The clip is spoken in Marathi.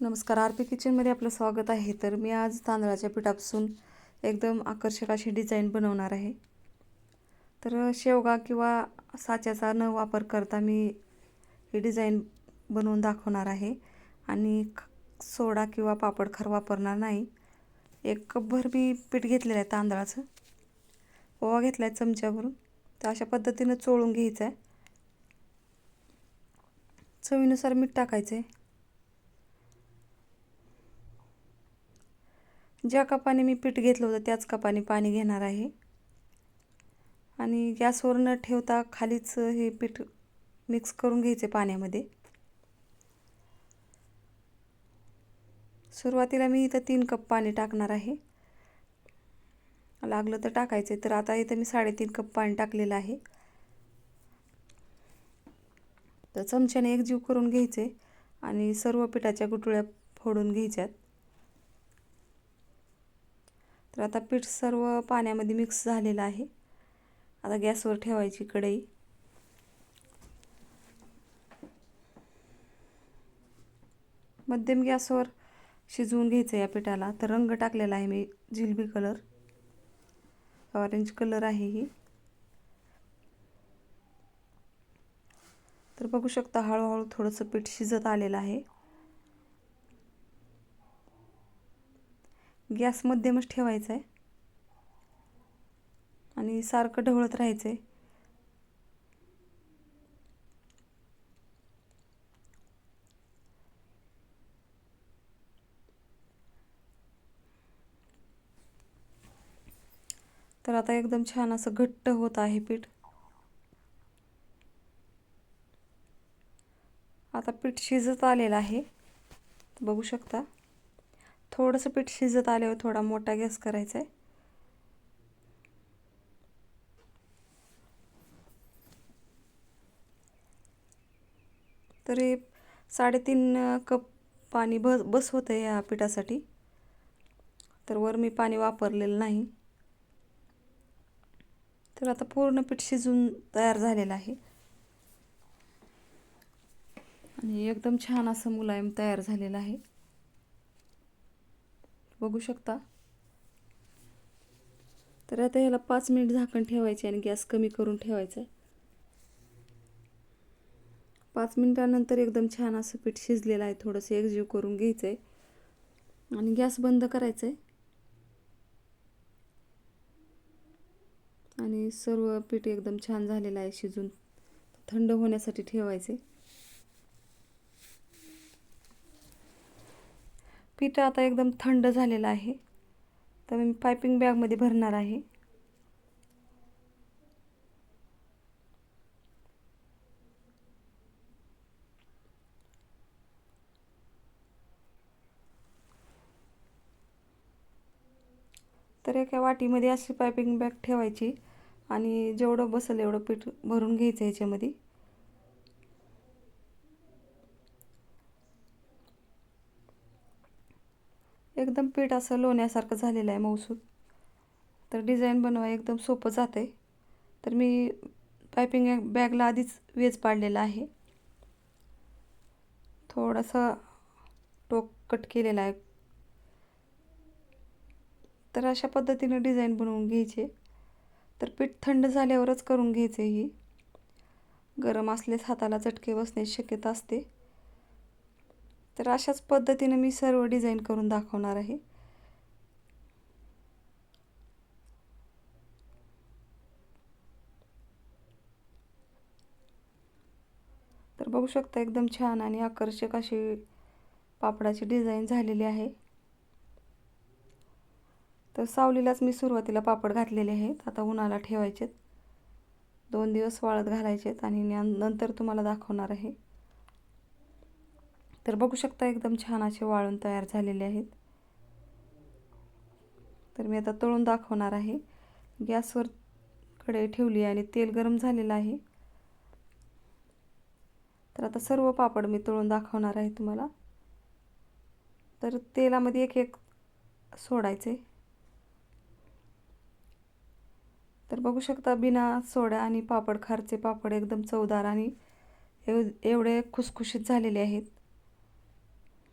नमस्कार आर पी किचनमध्ये आपलं स्वागत आहे. तर मी आज तांदळाच्या पिठापासून एकदम आकर्षक अशी डिझाईन बनवणार आहे. तर शेवगा किंवा साच्याचा न वापर करता मी ही डिझाईन बनवून दाखवणार आहे. आणि सोडा किंवा पापड खर वापरणार नाही. एक कपभर मी पीठ घेतलेलं आहे तांदळाचं. ओवा घेतला आहे चमच्यावरून. तर अशा पद्धतीनं चोळून घ्यायचं आहे चवीनुसार मीठ टाकायचं आहे ज्या कपाने मी पीठ घेतलं होतं त्याच कपाने पाणी घेणार आहे. आणि गॅसवर न ठेवता खालीच हे पीठ मिक्स करून घ्यायचे पाण्यामध्ये. सुरुवातीला मी इथं तीन कप पाणी टाकणार आहे. लागलं तर टाकायचे तर आता इथं मी साडेतीन कप पाणी टाकलेलं आहे. तर चमच्याने एकजीव करून घ्यायचे आणि सर्व पिठाच्या गुटुळ्या फोडून घ्यायच्यात. तर आता पीठ सर्व पाण्यामध्ये मिक्स झालेलं आहे. आता गॅसवर ठेवायची कढई. मध्यम गॅसवर शिजवून घ्यायचं या पिठाला. तर रंग टाकलेला आहे मी जिलबी कलर ऑरेंज कलर आहे ही. तर बघू शकता हळूहळू थोडंसं पीठ शिजत आलेलं आहे. गॅस मध्यमच ठेवायचा आहे. आणि सारखं ढवळत राहायचं आहे तर आता एकदम छान असं घट्ट होत आहे पीठ. आता पीठ शिजत आलेलं आहे. बघू शकता. थोडंसं पीठ शिजत आल्यावर थोडा मोठा गॅस करायचा आहे तरी साडेतीन कप पाणी बस बस होतं आहे या पिठासाठी. तर वर मी पाणी वापरलेलं नाही. तर आता पूर्ण पीठ शिजून तयार झालेलं आहे. आणि एकदम छान असं मुलायम तयार झालेलं आहे. बघू शकता. तर आता ह्याला पाच मिनिट झाकण ठेवायचे आणि गॅस कमी करून ठेवायचं आहे पाच मिनिटानंतर एकदम छान असं पीठ शिजलेलं आहे थोडंसं एकजीव करून घ्यायचं आहे आणि गॅस बंद करायचं आहे आणि सर्व पीठ एकदम छान झालेलं आहे शिजून थंड होण्यासाठी ठेवायचे पीठ आता एकदम थंड झालेलं आहे. तर मी पायपिंग बॅगमध्ये भरणार आहे. तर एका वाटीमध्ये अशी पायपिंग बॅग ठेवायची आणि जेवढं बसेल एवढं पीठ भरून घ्यायचं याच्यामध्ये एकदम पीठ असं लोण्यासारखं झालेलं आहे मौसूद तर डिझाईन बनवाय एकदम सोपं जातं आहे तर मी पायपिंग बॅगला आधीच वेज पाडलेला आहे. थोडंसं टोक कट केलेला आहे. तर अशा पद्धतीनं डिझाईन बनवून घ्यायचे. तर पीठ थंड झाल्यावरच करून घ्यायचे ही. गरम असलेच हाताला चटके बसण्याची शक्यता असते. तर अशाच पद्धतीने मी सर्व डिझाईन करून दाखवणार आहे. तर बघू शकता एकदम छान आणि आकर्षक अशी पापडाची डिझाईन झालेली आहे. तर सावलीलाच मी सुरुवातीला पापड घातलेले आहेत. आता उन्हाला ठेवायचेत. दोन दिवस वाळत घालायचेत आणि नंतर तुम्हाला दाखवणार आहे. तर बघू शकता एकदम छान असे वाळून तयार झालेले आहेत. तर मी आता तळून दाखवणार आहे. गॅसवर कडे ठेवली आणि तेल गरम झालेलं आहे. तर आता सर्व पापड मी तळून दाखवणार आहे तुम्हाला. तर तेलामध्ये एक एक सोडायचे. तर बघू शकता बिना सोड्या आणि पापड खारचे पापड एकदम चवदार आणि एव एवढे खुसखुशीत झालेले आहेत.